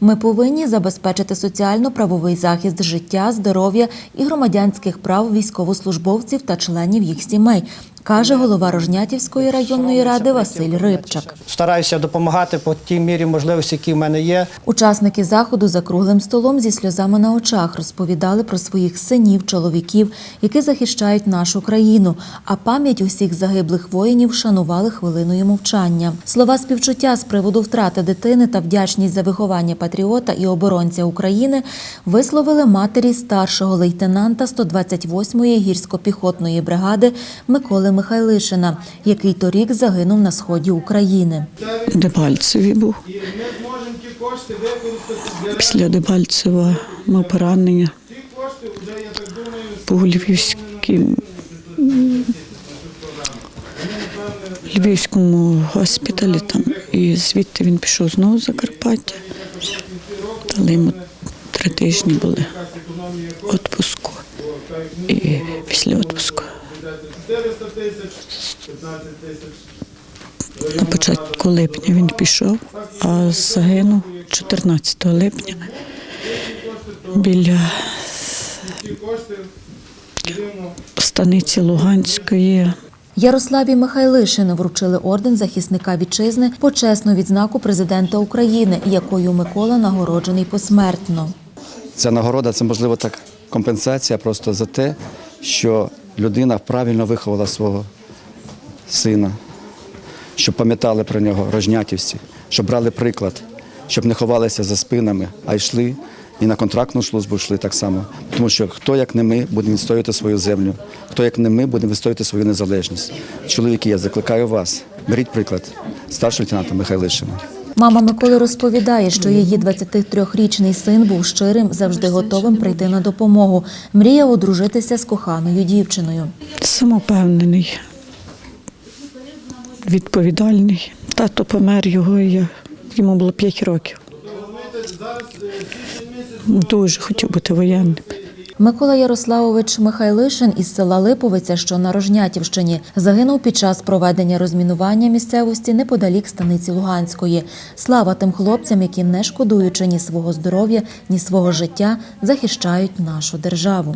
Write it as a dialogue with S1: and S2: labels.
S1: Ми повинні забезпечити соціально-правовий захист життя, здоров'я і громадянських прав військовослужбовців та членів їх сімей, каже голова Рожнятівської районної ради Василь Рибчак.
S2: Стараюся допомагати по тій мірі можливості, які в мене є.
S1: Учасники заходу за круглим столом зі сльозами на очах розповідали про своїх синів, чоловіків, які захищають нашу країну. А пам'ять усіх загиблих воїнів шанували хвилиною мовчання. Слова співчуття з приводу втрати дитини та вдячність за виховання патріота і оборонця України висловили матері старшого лейтенанта 128-ї гірсько-піхотної бригади Миколи Михайлишина, який торік загинув на сході України.
S3: Дебальцеві був. Після Дебальцева мав поранення по Львівській, Львівському госпіталі там. І звідти він пішов знову в Закарпаття. Дали йому три тижні були відпуску. І після відпуску на початку липня він пішов, а загинув 14 липня біля станиці Луганської.
S1: Ярославі Михайлишину вручили орден захисника вітчизни, почесну відзнаку президента України, якою Микола нагороджений посмертно.
S4: Ця нагорода це можливо так компенсація просто за те, що людина правильно виховала свого сина, щоб пам'ятали про нього рожнятівці, щоб брали приклад, щоб не ховалися за спинами, а йшли і на контрактну службу йшли так само. Тому що хто, як не ми, буде відстоювати свою землю, хто, як не ми, буде відстоювати свою незалежність. Чоловіки, я закликаю вас, беріть приклад старшого лейтенанта Михайлишина.
S1: Мама Миколи розповідає, що її 23-річний син був щирим, завжди готовим прийти на допомогу. Мріяв одружитися з коханою дівчиною.
S3: Самопевнений, відповідальний. Тато помер його, я, йому було 5 років. Дуже хотів бути воєнним.
S1: Микола Ярославович Михайлишин із села Липовиця, що на Рожнятівщині, загинув під час проведення розмінування місцевості неподалік станиці Луганської. Слава тим хлопцям, які не шкодуючи ні свого здоров'я, ні свого життя, захищають нашу державу.